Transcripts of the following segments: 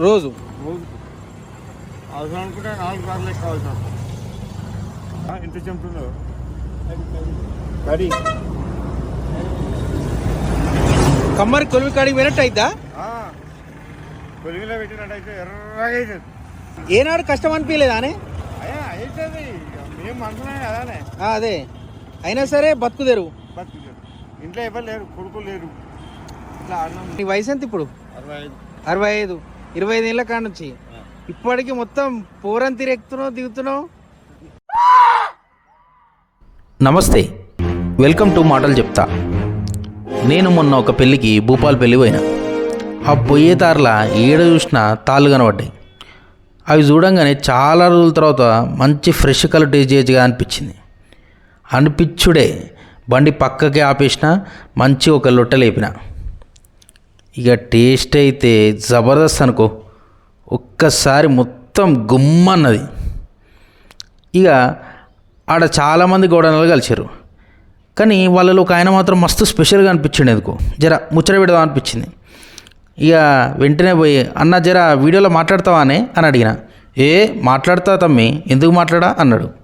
రోజు? మూడు అవసరం అనుకుంటే నాలుగు సార్లు ఎక్కువ అవసరం ఆ, ఎంత చెంపుతుందో కడి కమ్మరి కొలువి కాడికి పోయినట్టు అయిద్దా? కొలిమిలో పెట్టినట్టయితే ఎర్రగా ఏనాడు కష్టం అనిపించలేదా అనే? అయ్యా అవుతుంది మేము మంటున్నాం కదానే. ఆ, అదే. అయినా సరే బతుకుదేరు బతుకు ఇంట్లో ఎవరు లేరు కొడుకులు లేరు. ఇట్లా నీ వయసు ఎంత ఇప్పుడు? అరవై ఐదు. అరవై ఐదు. ఇరవై ఐదు ఏళ్ళ కాడ నుంచి. ఇప్పటికి మొత్తం పూరం తిరెక్కుతున్నావు దిగుతున్నావు? నమస్తే. వెల్కమ్ టు మాటలు చెప్తా. నేను మొన్న ఒక పెళ్ళికి భూపాల్ పెళ్ళి పోయినా. ఆ పొయ్యే తారల ఏడ చూసినా తాళ్ళు కనబడ్డాయి. అవి చూడంగానే చాలా రోజుల తర్వాత మంచి ఫ్రెష్ కలర్ టేస్ట్ చేయొచ్చుగా అనిపించింది. అనిపించుడే బండి పక్కకి ఆపేసిన మంచి ఒక లొట్ట లేపిన. ఇక టేస్ట్ అయితే జబర్దస్త్ అనుకో. ఒక్కసారి మొత్తం గుమ్మన్నది ఇక ఆడ చాలామంది గోడనలు కలిసారు కానీ వాళ్ళలో ఒక ఆయన మాత్రం మస్తు స్పెషల్గా అనిపించింది ఎందుకు. జర ముచ్చట పెడదాం అనిపించింది. ఇక వెంటనే పోయి అన్న జర వీడియోలో మాట్లాడతావా అని? అని అడిగిన. ఏ మాట్లాడతా తమ్మి. ఎందుకు మాట్లాడా? అన్నాడు.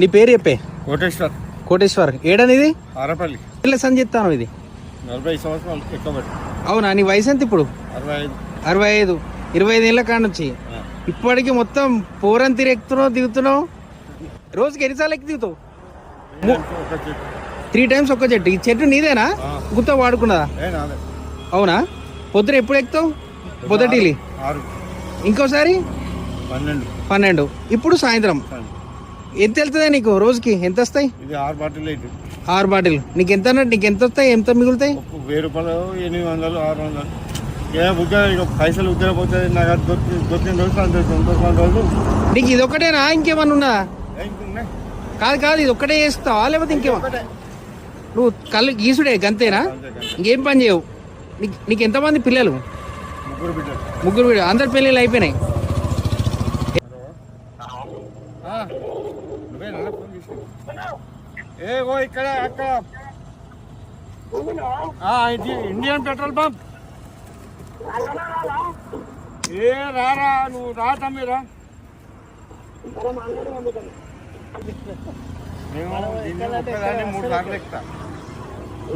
నీ పేరు చెప్పే? కోటేశ్వర్. కోటేశ్వర్. ఏడనిది? ఆరపల్లి. పిల్ల సంజ చెప్తాను ఇది? నలభై సంవత్సరాలు ఎక్కువ అవునా నీ వయసు ఎంత ఇప్పుడు? అరవై ఐదు. అరవై ఐదు. ఇరవై ఐదు ఏళ్ళ కాడ నుంచి? ఇప్పటికి మొత్తం పూరం తిరెక్కుతున్నావు దిగుతున్నావు? రోజుకి ఎన్నిసార్లు ఎక్కి దిగుతావు? త్రీ టైమ్స్ ఒక్క చెట్టు. ఈ చెట్టు నీదేనా. గుత్త వాడుకున్నదా? అవునా? పొద్దున ఎప్పుడు ఎక్కుతావు? పొద్దుటిలి ఇంకోసారి? పన్నెండు. పన్నెండు. ఇప్పుడు సాయంత్రం. ఎంత వెళ్తుందా నీకు రోజుకి? ఎంత వస్తాయి? ఇది ఆరు బాటిల్ ఆరు బాటిల్. నీకు ఎంత అన్నట్టు నీకు ఎంత వస్తాయి? ఎంత మిగులుతాయి? వెయ్యి రూపాయలు ఎనిమిది వందలు ఆరు వందలు. పైసలు పోతే నాకు దొరికిన రోజు ఇది ఒకటేనా? ఇంకేమన్నా ఇంకున్నాయి? కాదు కాదు ఇది ఒక్కటే చేస్తావా? లేకపోతే ఇంకేమో. నువ్వు కళ్ళు గీసుడే గంతేనా. ఇంకేం పని చేయవు. నీకు నీకు ఎంతమంది పిల్లలు? ముగ్గురు బిడ్డలు. ముగ్గురు అందరి పెళ్ళిళ్ళు అయిపోయినాయి. ఏ ఓ ఇక్కడ అక్కడ ఇది ఇండియన్ పెట్రోల్ పంప్. ఏ రారా నువ్వు రా తమ్మిరా ఒక్కదాన్ని మూడు సార్లు ఎక్కుతా.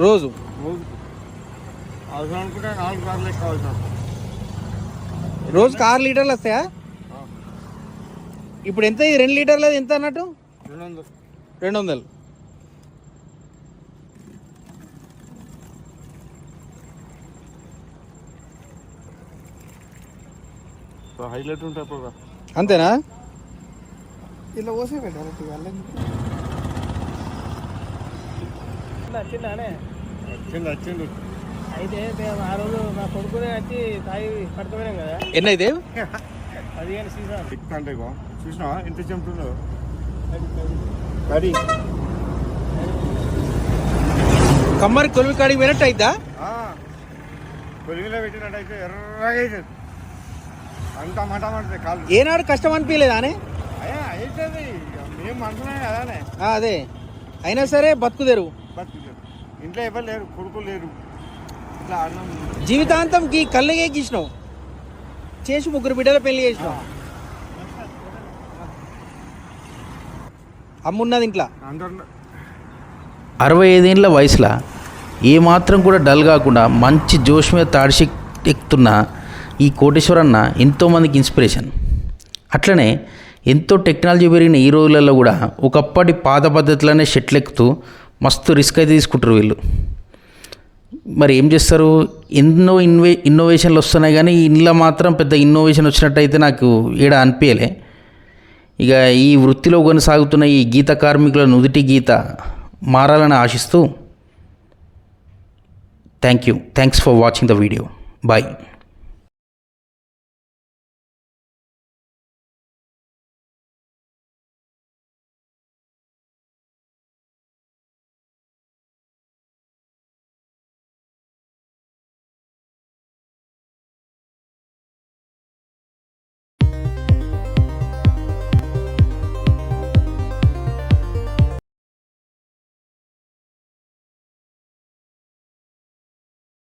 రోజు? అవసరం అనుకుంటే నాలుగు సార్లు రోజుకి ఆరు లీటర్లు వస్తాయా? ఇప్పుడు ఎంత? రెండు లీటర్లు ఎంత అన్నట్టు? రెండు వందలు. రెండు వందలు హైలైట్ ఉంటాయి అంతేనా? ఇలా పోసే పెట్టాలి వాళ్ళని వచ్చిండు వచ్చిండు అయితే మేము ఆ రోజు నా కొడుకునే వచ్చి తాగి పడుకోపోయినాం కదా. ఎన్నైతే? పదిహేను సీజన్. చూసినావా? ఎంత చెంపుతుందో కడి కమ్మరి కొలువి కాడికి పోయినట్టు అయిద్దా? కొలిమిలో పెట్టినట్టయితే ఎర్రగా అవుతుంది అంత మాట కాళ్ళు. ఏనాడు కష్టం అనిపించలేదా అవుతుంది మేము అంటున్నాం కదానే అదే. అయినా సరే బతుకుదేరు. బతుకు ఇంట్లో ఎవరు లేరు కొడుకులు లేరు. ఇట్లా అన్నం జీవితాంతం ఈ కళ్ళగే గీసినావు. చేసి ముగ్గురు బిడ్డల పెళ్ళి చేసినావు. అమ్మున్నది ఇంట్లో. అరవై ఐదేళ్ళ వయసులో? ఏమాత్రం కూడా డల్ కాకుండా మంచి జోష్ మీద తాడిసి ఎక్కుతున్న ఈ కోటేశ్వరన్న ఎంతోమందికి ఇన్స్పిరేషన్. అట్లనే ఎంతో టెక్నాలజీ పెరిగిన ఈ రోజులలో కూడా ఒకప్పటి పాత పద్ధతిలోనే షెట్లు ఎక్కుతూ మస్తు రిస్క్ అయితే తీసుకుంటారు వీళ్ళు. మరి ఏం చేస్తారు? ఎన్నో ఇన్వే ఇన్నోవేషన్లు వస్తున్నాయి కానీ ఇంట్లో మాత్రం పెద్ద ఇన్నోవేషన్ వచ్చినట్టయితే నాకు ఈడ అనిపించలే ఇక ఈ వృత్తిలో కొనసాగుతున్న ఈ గీత కార్మికుల నుదుటి గీత మారాలని ఆశిస్తూ thank you thanks for watching the video bye